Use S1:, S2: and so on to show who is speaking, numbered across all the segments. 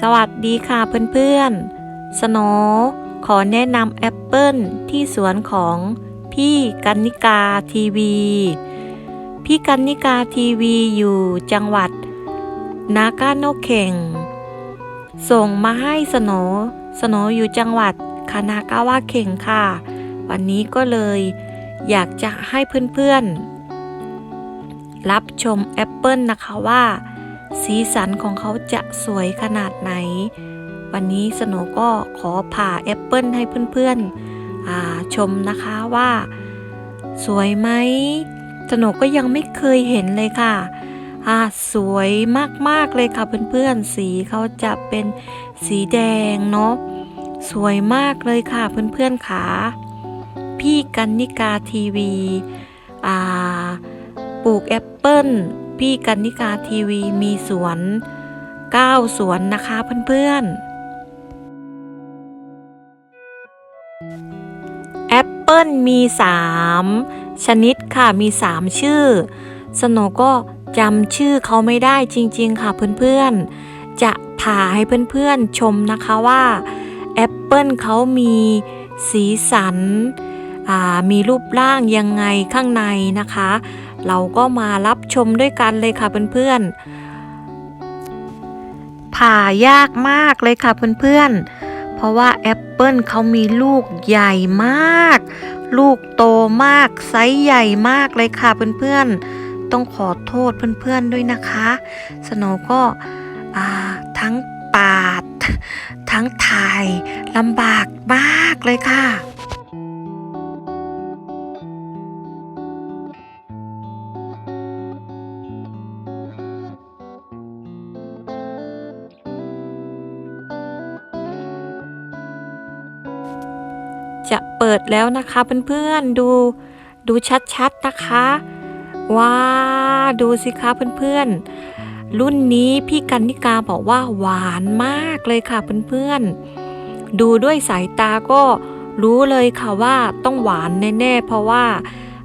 S1: สวัสดีค่ะเพื่อนๆ สโนขอแนะนำแอปเปิลที่สวนของพี่กันนิกาทีวี พี่กันนิกาทีวีอยู่จังหวัด นากาโนเข่ง ส่งมาให้สโนสโนอยู่จังหวัดคานากาวะเข่งค่ะ วันนี้ก็เลยอยากจะให้เพื่อนๆ รับชมแอปเปิลนะคะว่า สีสันของเขาจะสวยขนาดไหน วันนี้สโนก็ขอผ่าแอปเปิลให้เพื่อนๆชมนะคะว่า สวยไหมสโนก็ยังไม่เคยเห็นเลยค่ะอ่าสวยมากๆเลยค่ะเพื่อนๆ สีเขาจะเป็นสีแดงเนาะสวยมากเลยค่ะเพื่อนๆขาพี่กันนิกาทีวี อ่า ปลูกแอปเปิล พี่กันนิกาทีวีมีสวน9สวนนะคะเพื่อนๆ แอปเปิลมี 3 ชนิดค่ะมี 3 ชื่อ สโนก็จำชื่อเขาไม่ได้จริงๆค่ะเพื่อนๆ จะผ่าให้เพื่อนๆชมนะคะว่าแอปเปิลเขามีสีสัน มีรูปร่างยังไงข้างในนะคะ เราก็มารับชมด้วยกันเลยค่ะเพื่อนๆ ผ่ายากมากเลยค่ะเพื่อนๆ เพราะว่าแอปเปิลเขามีลูกใหญ่มาก ลูกโตมาก ไซส์ใหญ่มากเลยค่ะเพื่อนๆ ต้องขอโทษเพื่อนๆด้วยนะคะ สโนก็ทั้งปาด ทั้งถ่ายลำบากมากเลยค่ะ จะเปิดแล้วนะคะเพื่อนๆดูดูชัดๆนะคะว้าดูสิคะเพื่อนๆ รุ่นนี้พี่กันนิกาบอกว่าหวานมากเลยค่ะเพื่อนๆ ดูด้วยสายตาก็รู้เลยค่ะว่าต้องหวานแน่ๆ เพราะว่า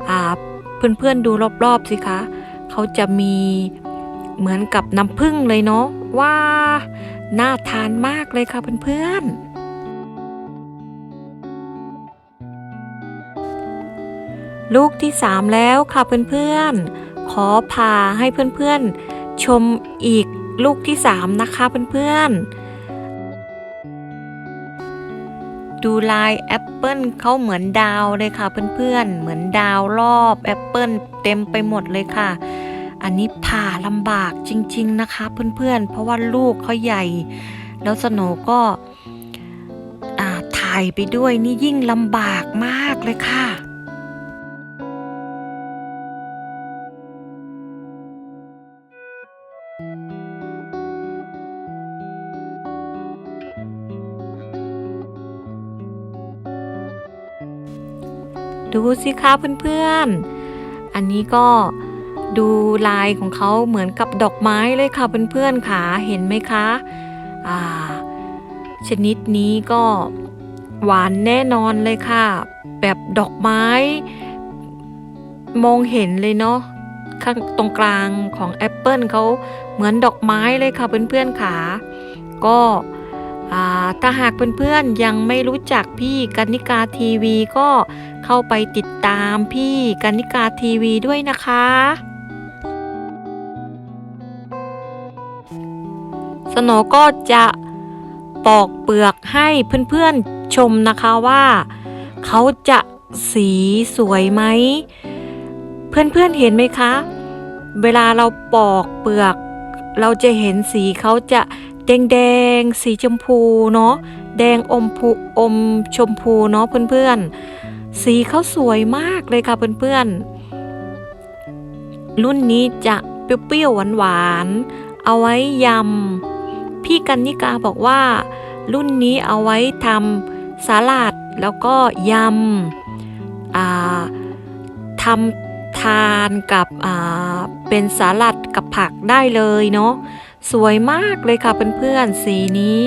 S1: อ่าเพื่อนๆดูรอบๆสิคะเขาจะมีเหมือนกับน้ำผึ้งเลยเนาะว้าน่าทานมากเลยค่ะเพื่อนๆ ลูกที่สามแล้วค่ะเพื่อนๆ ขอพาให้เพื่อนๆ ชมอีกลูกที่สามนะคะเพื่อนๆ ดูลายแอปเปิลเขาเหมือนดาวเลยค่ะเพื่อนๆ เหมือนดาวรอบแอปเปิลเต็มไปหมดเลยค่ะ อันนี้ผ่าลำบากจริงๆนะคะเพื่อนๆ เพราะว่าลูกเขาใหญ่ แล้วสโนก็อ่าถ่ายไปด้วยนี่ยิ่งลำบากมากเลยค่ะ ดูสิคะเพื่อนๆ อันนี้ก็ดูลายของเขาเหมือนกับดอกไม้เลยค่ะเพื่อนๆค่ะเห็นไหมคะอ่าชนิดนี้ก็หวานแน่นอนเลยค่ะ แบบดอกไม้ มองเห็นเลยเนาะข้างตรงกลางของแอปเปิลเขาเหมือนดอกไม้เลยค่ะเพื่อนๆค่ะก็อ่าถ้าหากเพื่อนๆยังไม่รู้จักพี่กันนิกาทีวีก็ เข้าไปติดตามพี่กันนิกาทีวีด้วยนะคะ สโนก็จะปอกเปลือกให้เพื่อนๆชมนะคะว่าเขาจะสีสวยไหม เพื่อนๆเห็นไหมคะ เวลาเราปอกเปลือก เราจะเห็นสีเขาจะแดงๆสีชมพูเนาะแดงอมพูอมชมพูเนาะเพื่อนๆ สีเขาสวยมากเลยค่ะเพื่อนๆ รุ่นนี้จะเปรี้ยวๆหวานๆ เอาไว้ยำ พี่กันนิกาบอกว่า รุ่นนี้เอาไว้ทำสลัดแล้วก็ยำทำทานกับเป็นสลัดกับผักได้เลยเนาะสวยมากเลยค่ะเพื่อนๆ สีนี้